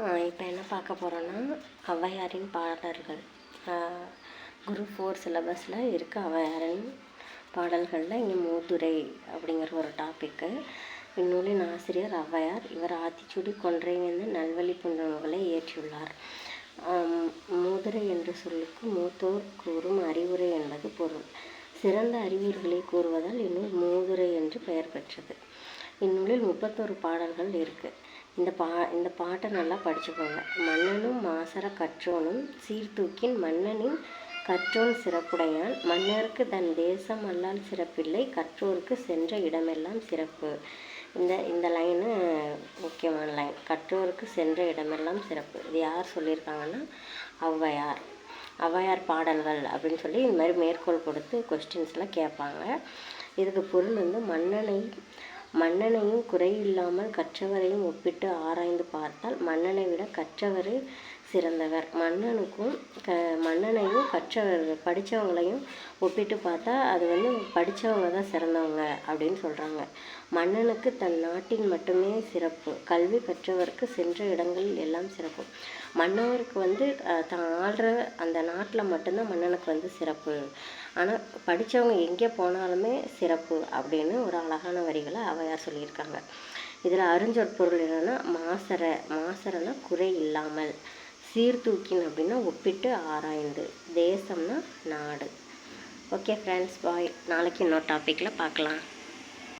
இப்போ என்ன பார்க்க போகிறோன்னா ஔவையாரின் பாடல்கள். குரூப் ஃபோர் சிலபஸில் இருக்க. ஔவையாரின் பாடல்களில் இங்கே மூதுரை அப்படிங்கிற ஒரு டாப்பிக்கு இந்நூலின் ஆசிரியர் ஔவையார் இவர் ஆத்திச்சூடி கொன்றைவேந்து நல்வழி போன்ற இயற்றியுள்ளார் மூதுரை என்ற சொல்லுக்கு மூத்தோர் கூறும் அறிவுரை என்பது பொருள். சிறந்த அறிவுரைகளை கூறுவதால் இந்நூல் மூதுரை என்று பெயர் பெற்றது. இந்நூலில் முப்பத்தோரு பாடல்கள் இருக்குது இந்த பா இந்த பாட்டை நல்லா படிச்சுக்கோங்க. மன்னனும் மாசர கற்றோனும் சீர்தூக்கின் மன்னனின் கற்றோன் சிறப்புடையான். மன்னருக்கு தன் தேசம் அல்லால் சிறப்பில்லை கற்றோருக்கு சென்ற இடமெல்லாம் சிறப்பு. இந்த இந்த லைனு முக்கியமான லைன். கற்றோருக்கு சென்ற இடமெல்லாம் சிறப்பு. இது யார் சொல்லியிருக்காங்கன்னா ஔவையார். ஔவையார் பாடல்கள் அப்படின்னு சொல்லி இந்த மாதிரி மேற்கோள் கொடுத்து கொஸ்டின்ஸ்லாம் கேட்பாங்க. இதுக்கு பொருள் வந்து மன்னனை மன்னனையும் குறையில்லாமல் கற்றவரையும் ஒப்பிட்டு ஆராய்ந்து பார்த்தால் மன்னனை விட கற்றவரே சிறந்தவர். மன்னனுக்கும் க மன்னனையும் கற்றவர் படித்தவங்களையும் ஒப்பிட்டு பார்த்தா அது வந்து படித்தவங்க தான் சிறந்தவங்க அப்படின்னு சொல்கிறாங்க மன்னனுக்கு தன் நாட்டின் மட்டுமே சிறப்பு. கல்வி கற்றவருக்கு சென்ற இடங்கள் எல்லாம் சிறப்பு. மன்னவருக்கு வந்து தான் ஆள்ற அந்த நாட்டில் மட்டும்தான் மன்னனுக்கு வந்து சிறப்பு. ஆனால் படித்தவங்க எங்கே போனாலுமே சிறப்பு அப்படின்னு ஒரு அழகான வரிகளை அவையார் சொல்லியிருக்காங்க. இதில் அறிஞ்சொற்பொருள் என்னென்னா மாசர. மாசறனா குறை இல்லாமல். சீர்தூக்கின் அப்படின்னா ஒப்பிட்டு ஆராய்ந்து. தேசம்னா நாடு. ஓகே ஃப்ரெண்ட்ஸ் பாய் நாளைக்கு இன்னொரு டாப்பிக்கில் பார்க்கலாம்.